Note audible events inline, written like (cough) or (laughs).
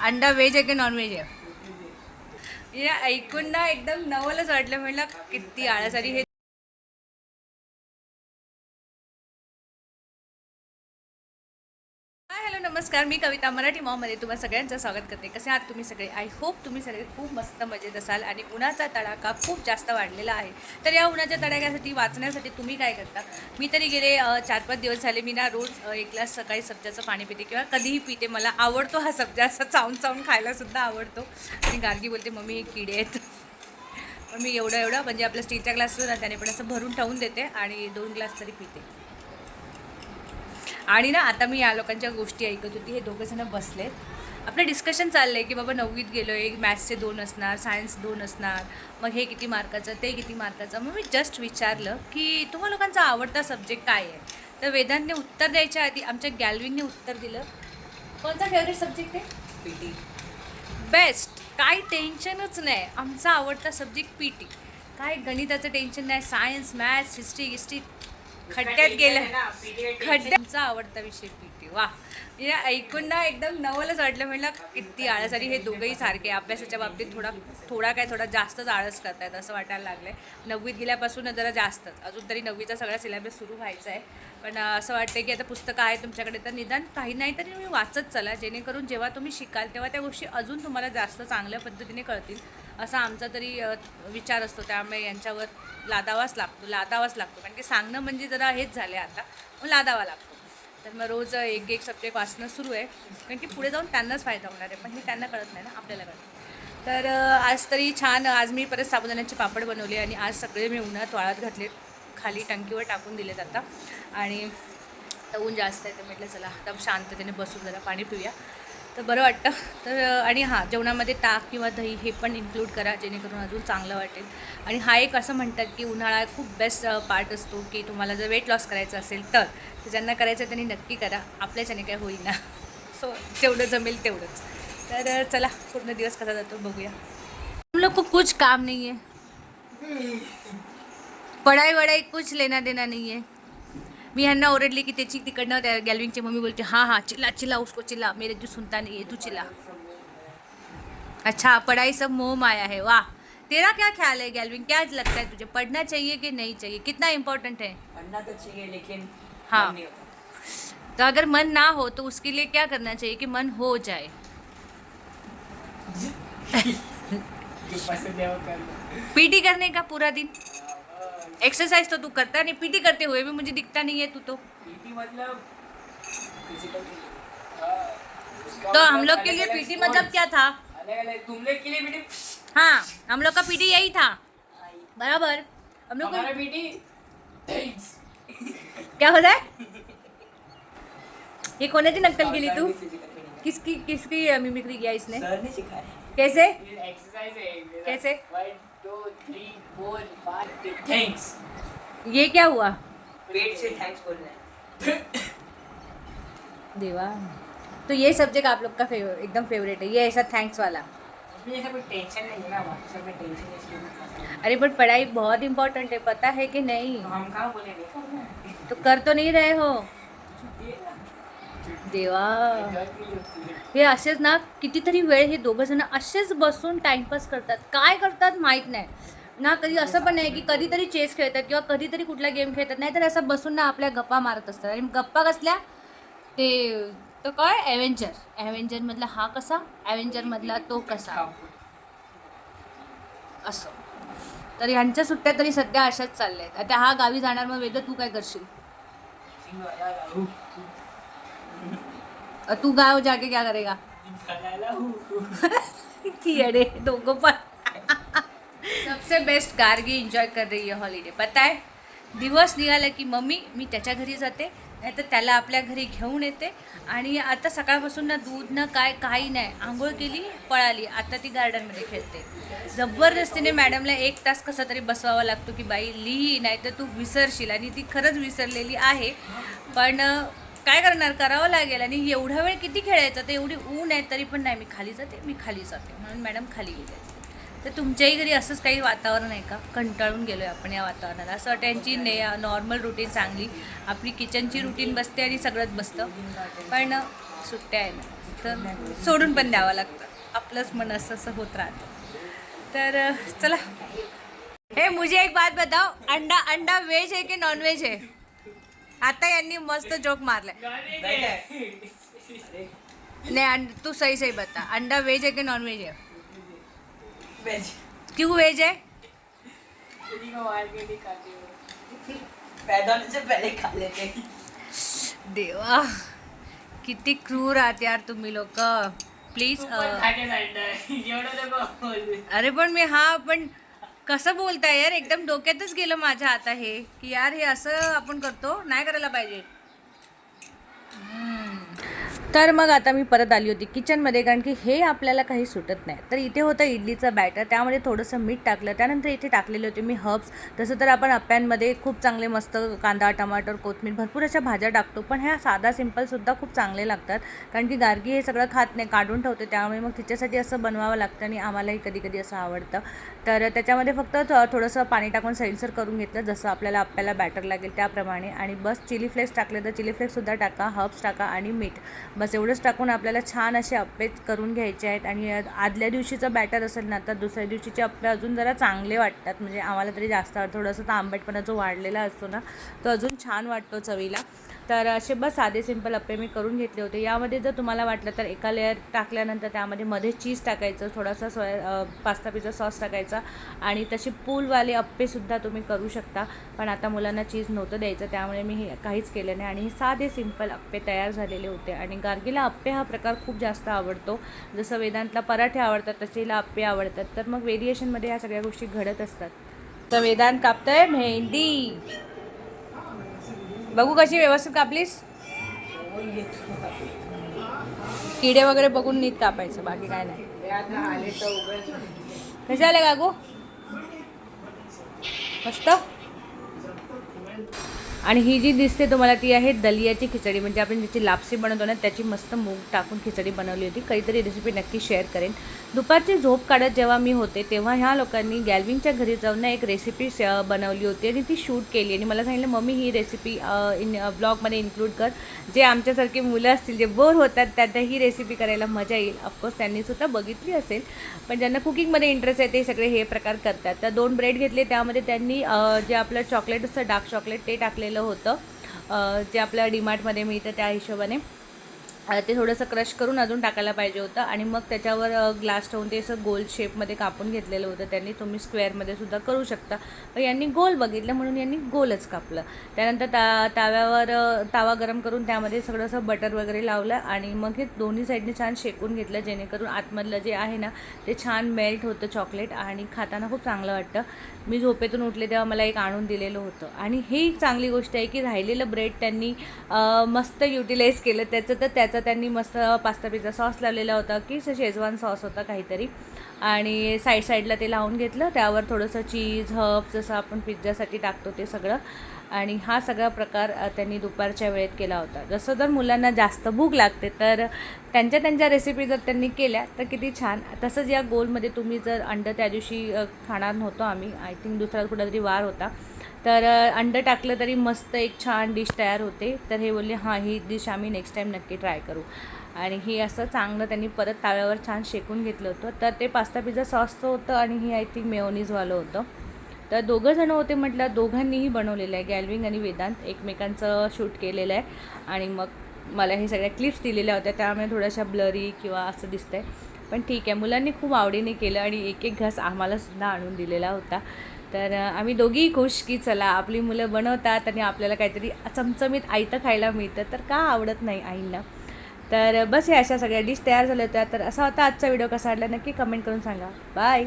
अंडा व्हेज आहे की नॉनव्हेज आहे? या ऐकून ना एकदम नवलच वाटलं. म्हटलं किती आळस हे नमस्कार मी कविता मराठी मॉममध्ये तुम्हाला सगळ्यांचं स्वागत करते. कसे आहात तुम्ही सगळे? आय होप तुम्ही सगळे खूप मस्त मजेत असाल आणि उन्हाचा तडाखा खूप जास्त वाढलेला आहे. तर या उन्हाच्या तडाख्यासाठी वाचण्यासाठी तुम्ही काय करता? मी तरी गेले चार पाच दिवस झाले मी ना रोज एक ग्लास सकाळी सब्जाचं पाणी पिते किंवा कधीही पिते. मला आवडतो हा सब्जा असा चावून चावून खायलासुद्धा आवडतो. आणि गार्गी बोलते मम्मी हे किडे आहेत. पण मी एवढं एवढं म्हणजे आपल्या स्टीलच्या ग्लासवर ना त्याने पण असं भरून ठेवून देते आणि दोन ग्लास तरी पिते. आणि ना आता मी या लोकांच्या गोष्टी ऐकत होती हे दोघं जण बसलेत. आपलं डिस्कशन चाललं आहे की बाबा नववीत गेलो आहे मॅथ्सचे दोन असणार सायन्स दोन असणार मग हे किती मार्काचं ते किती मार्काचं मग मी जस्ट विचारलं की तुम्हा लोकांचा आवडता सब्जेक्ट काय आहे? तर वेदांतने उत्तर द्यायच्या आधी आमच्या गॅलविंगने उत्तर दिलं. कोणता फेवरेट सब्जेक्ट आहे? पी टी बेस्ट काय टेन्शनच नाही. आमचा आवडता सब्जेक्ट पी टी काय गणिताचं टेन्शन नाही. सायन्स मॅथ्स हिस्ट्री हिस्ट्री खड्ड्यात गेलं. खड्ड्यात आमचा आवडता विषय पी टी वा. या ऐकून ना एकदम नवलच वाटलं. म्हटलं किती आळस. आणि हे दोघंही सारखे अभ्यासाच्या बाबतीत थोडा थोडा काय थोडा जास्तच आळस करतायत असं वाटायला लागलंय. नववीत गेल्यापासून जरा जास्तच. अजून तरी नववीचा सगळा सिलेबस सुरू व्हायचा आहे पण असं वाटतं की आता पुस्तकं आहे तुमच्याकडे. तर निदान काही नाही तरी तुम्ही वाचत चला. जेणेकरून जेव्हा तुम्ही शिकाल तेव्हा त्या गोष्टी अजून तुम्हाला जास्त चांगल्या पद्धतीने कळतील. असा आमचा तरी विचार असतो. त्यामुळे यांच्यावर लादावाच लागतो लादावाच लागतो. कारण की सांगणं म्हणजे जरा हेच झाले आता. मग लादावा लागतो. तर मग रोज एक एक सब्जेक्ट वाचणं सुरू आहे. कारण की पुढे जाऊन त्यांनाच फायदा होणार आहे. पण हे त्यांना कळत नाही ना आपल्याला कळतं तर आज तरी छान आज मी परत साबुदाण्याचे पापड बनवले आणि आज सगळे मी उन्हात वाळत घातले. खाली टंकीवर टाकून दिले आता. आणि ऊन जास्त आहे तर म्हटलं चला आता शांततेने बसून जरा पाणी पिऊया. तर बरं वाटतं. तर आणि हां जेवणामध्ये ताक किंवा दही हे पण इन्क्लूड करा जेणेकरून अजून चांगलं वाटेल. आणि हा एक असं म्हणतात की उन्हाळा खूप बेस्ट पार्ट असतो की तुम्हाला जर वेट लॉस करायचं असेल तर ज्यांना करायचं त्यांनी नक्की करा. आपल्याच्याने काय होईना. सो जेवढं जमेल तेवढंच. तर चला पूर्ण दिवस कसा जातो बघूया. हम लोग को कुछ काम नहीं है पढ़ाई वढ़ाई कुछ लेना देना नहीं है मी ह्यांना ओरडली की त्याची तिकडनं त्या गॅलविंगची मम्मी बोलते हाँ हाँ चिल्ला चिल्ला उसको चिल्ला मेरे जो सुनता नहीं तू चिल्ला. अच्छा पढ़ाई सब मोह माया है वाह। तेरा क्या ख्याल है गैलविंग क्या लगता है तुझे पढ़ना चाहिए कि नहीं चाहिए? कितना इम्पोर्टेंट है? पढ़ना तो चाहिए लेकिन हाँ। नहीं तो अगर मन ना हो तो उसके लिए क्या करना चाहिए कि मन हो जाए? (laughs) पीटी करने का पूरा दिन? एक्सरसाइज तो तू करता नहीं पीटी करते हुए भी मुझे दिखता नहीं है तू तो। पीटी मतलब तो हम लोग के लिए पीटी मतलब क्या था? तुम लोग के लिए पीटी हाँ हम लोग का पीटी यही था। बराबर। हम लोग को पीटी क्या होता है? ये कोणाची नक्कल केली तू? किसकी किसकी मिमिक्री किया इसने? सर ने सिखाया। कैसे ये एक्सरसाइज है मेरा। कैसे? One two three four five thanks ये क्या हुआ पेट से थैंक्स बोलना है देवा तो ये सब्जेक्ट आप लोग का फेवर एकदम फेवरेट है ये ऐसा थैंक्स वाला उसमें ऐसा कोई टेंशन नहीं है ना व्हाट्सएप में टेंशन इसलिए नहीं खाता। अरे बट पढ़ाई बहुत इम्पोर्टेंट है पता है कि नहीं तो हम कहाँ बोलेंगे करना है। तो कर तो नहीं रहे हो ये ना, देवा. है। असेच ना कितीतरी वेळ हे दोघं जण असेच बसून टाइमपास करतात. काय करतात माहीत नाही. ना कधी असं पण नाही की कधीतरी चेस खेळतात किंवा कधीतरी कुठला गेम खेळतात. नाहीतर असं बसून ना आपल्या गप्पा मारत असतात. आणि गप्पा कसल्या? ते तो काय ॲव्हेंजर ॲव्हेंजरमधला हा कसा? ॲव्हेंजरमधला तो कसा? असं. तर ह्यांच्या सुट्ट्या तरी सध्या अशाच चालल्या आहेत आता हा गावी जाणार मग वेद तू काय करशील? और तू गाव जाके क्या करेगा? की अरे दोघं पण. सबसे बेस्ट गार्गी एन्जॉय कर रही है हॉलिडे पता आहे दिवस निघाला की मम्मी मी त्याच्या घरी जाते नाही तर त्याला आपल्या घरी घेऊन येते. आणि आता सकाळपासून ना दूध ना काय काही नाही. आंघोळ केली पळाली. आता ती गार्डनमध्ये खेळते. जबरदस्तीने मॅडमला एक तास कसा तरी बसवावा लागतो की बाई लिही नाही तर तू विसरशील. आणि ती खरंच विसरलेली आहे. पण काय करणार? करावं लागेल आणि एवढा वेळ किती खेळायचा? तर एवढी ऊन आहे तरी पण नाही. मी खाली जाते मी खाली जाते. म्हणून मॅडम खाली गेले. तर तुमच्याही घरी असंच काही वातावरण आहे का? कंटाळून गेलो आहे आपण या वातावरणाला. असं वाटतं ने नॉर्मल रुटीन चांगली. आपली किचनची रुटीन बसते आणि सगळंच बसतं. पण सुट्ट्या आहे ना तर सोडून पण द्यावं लागतं. आपलंच मन असं असं होत राहतं. तर चला. हे मुझे एक बात बताओ. अंडा अंडा व्हेज आहे की नॉन आहे? आता यांनी मस्त जोक मारलाय. नहीं अंड- तू सही सही बता. अंडा वेज है कि नॉन वेज है वेज क्यों वेज है पैदा होने से पहले खा लेते. देवा किती क्रूर आहात यार तुम्ही लोक. प्लीज अरे पण मी हा पण कसं बोलताय यार? एकदम डोक्यातच गेलं माझ्या आता हे. की यार हे असं आपण करतो नाही करायला पाहिजे. तर मग आता मी परत आली होती किचनमध्ये कारण की हे आपल्याला काही सुटत नाही. तर इथे होतं इडलीचं बॅटर त्यामध्ये थोडंसं मीठ टाकलं. त्यानंतर इथे टाकलेले होते मी हर्ब्स तसं तर आपण अप्प्यांमध्ये खूप चांगले मस्त कांदा टमाटर कोथमीर भरपूर अशा भाज्या टाकतो. पण ह्या साधा सिंपलसुद्धा खूप चांगले लागतात कारण की गार्गी हे सगळं खात नाही काढून ठेवते. त्यामुळे मग तिच्यासाठी असं बनवावं लागतं आणि आम्हालाही कधी कधी असं आवडतं. तर त्याच्यामध्ये फक्त थोडंसं पाणी टाकून सैलसर करून घेतलं जसं आपल्याला अप्प्याला बॅटर लागेल त्याप्रमाणे. आणि बस चिली फ्लेक्स टाकले तर चिली फ्लेक्ससुद्धा टाका हर्ब्स टाका आणि मीठ. बस एवढंच टाकून आपल्याला छान असे अप्पे करून घ्यायचे आहेत. आणि आदल्या दिवशीचं बॅटर असेल ना तर दुसऱ्या दिवशीचे अप्पे अजून जरा चांगले वाटतात. म्हणजे आम्हाला तरी जास्त थोडंसं तर आंबटपणा जो वाढलेला असतो ना तो अजून छान वाटतो चवीला. तर असे बस साधे सिंपल अप्पे मी करून घेतले होते. यामध्ये जर तुम्हाला वाटलं तर एका लेअर टाकल्यानंतर त्यामध्ये मध्ये चीज टाकायचं थोडासा सोया पास्ता पिझ्झा सॉस टाकायचा आणि तसे पूलवाले अप्पेसुद्धा तुम्ही करू शकता. पण आता मुलांना चीज नव्हतं द्यायचं त्यामुळे मी हे काहीच केलं नाही. आणि हे साधे सिंपल अप्पे तयार झालेले होते. आणि गार्गीला अप्पे हा प्रकार खूप जास्त आवडतो. जसं वेदांतला पराठे आवडतात तसे हिला अप्पे आवडतात. तर मग व्हेरिएशनमध्ये ह्या सगळ्या गोष्टी घडत असतात. तर वेदांत कापतंय मेहंदी. बघू कशी व्यवस्थित कापलीस? किडे वगैरे बघून नीट कापायचं बाकी काय नाही. कसे आले काकू? मस्त? आणि ही जी दिसते तुम्हाला ती आहे दलियाची खिचडी. म्हणजे आपण ज्याची लापसी बनवतो ना त्याची मस्त मूग टाकून खिचडी बनवली होती. काहीतरी रेसिपी नक्की शेअर करेन. दुपारची झोप काढत जेव्हा मी होते तेव्हा ह्या लोकांनी गॅल्विनच्या घरी जाऊन ना एक रेसिपी बनवली होती आणि ती शूट केली. आणि मला सांगितलं मम्मी ही रेसिपी इन ब्लॉगमध्ये इन्क्लूड कर. जे आमच्यासारखे मुलं असतील जे बोर होतात त्यांना ही रेसिपी करायला मजा येईल. ऑफकोर्स त्यांनी सुद्धा बघितली असेल. पण ज्यांना कुकिंगमध्ये इंटरेस्ट आहे ते सगळे हे प्रकार करतात. तर दोन ब्रेड घेतले. त्यामध्ये त्यांनी जे आपलं चॉकलेट असतं डार्क चॉकलेट ते टाकले आलेलं होतं. जे आपल्या डीमार्टमध्ये मिळतं त्या हिशोबाने. ते थोडंसं क्रश करून अजून टाकायला पाहिजे होतं. आणि मग त्याच्यावर ग्लास ठेवून ते असं गोल शेपमध्ये कापून घेतलेलं होतं. त्यांनी तुम्ही स्क्वेअरमध्ये सुद्धा करू शकता. पण यांनी गोल बघितलं म्हणून यांनी गोलच कापलं. त्यानंतर ता ताव्यावर तावा गरम करून त्यामध्ये सगळं असं बटर वगैरे लावलं आणि मग हे दोन्ही साईडने छान शेकून घेतलं जेणेकरून आतमधलं जे आहे ना ते छान मेल्ट होतं चॉकलेट आणि खाताना खूप चांगलं वाटतं. मी झोपेतून उठले तेव्हा मला एक आणून दिलेलं होतं. आणि ही चांगली गोष्ट आहे की राहिलेलं ब्रेड त्यांनी मस्त युटिलाइज केलं. त्याचं तर त्याचं त्यांनी मस्त पास्ता पिझ्झा सॉस लावलेला होता की शेजवान सॉस होता काहीतरी. आणि साईड साईडला ते लावून घेतलं. त्यावर थोडंसं चीज हब जसं आपण पिझ्झासाठी टाकतो ते सगळं. आणि हा सगळा प्रकार त्यांनी दुपारच्या वेळेत केला होता. जसं जर मुलांना जास्त भूक लागते तर त्यांच्या त्यांच्या रेसिपी जर त्यांनी केल्या तर किती छान. तसंच या गोलमध्ये तुम्ही जर अंडं त्या दिवशी खाणार नव्हतो आम्ही. आय थिंक दुसरा कुठला तरी वार होता. तर अंडं टाकलं तरी मस्त एक छान डिश तयार होते. तर हे बोलले हां ही डिश आम्ही नेक्स्ट टाईम नक्की ट्राय करू. आणि हे असं चांगलं त्यांनी परत ताव्यावर छान शेकून घेतलं होतं. तर ते पास्ता पिझ्झा सॉसचं होतं आणि हे आय थिंक मेओनीजवालं होतं. तर दोघं जणं होते म्हटलं दोघांनीही बनवलेलं आहे. गॅलविंग आणि वेदांत एकमेकांचं शूट केलेलं आहे. आणि मग मला हे सगळ्या क्लिप्स दिलेल्या होत्या. त्यामुळे थोड्याशा ब्लरी किंवा असं दिसतंय. पण ठीक आहे मुलांनी खूप आवडीने केलं आणि एक एक घास आम्हालासुद्धा आणून दिलेला होता. तर आम्ही दोघीही खुश की चला आपली मुलं बनवतात आणि आपल्याला काहीतरी चमचमीत आयतं खायला मिळतं तर का आवडत नाही आईंना? तर बस या अशा सगळ्या डिश तयार झाल्या होत्या. तर असा होता आजचा व्हिडिओ कसा वाटला नक्की कमेंट करून सांगा. बाय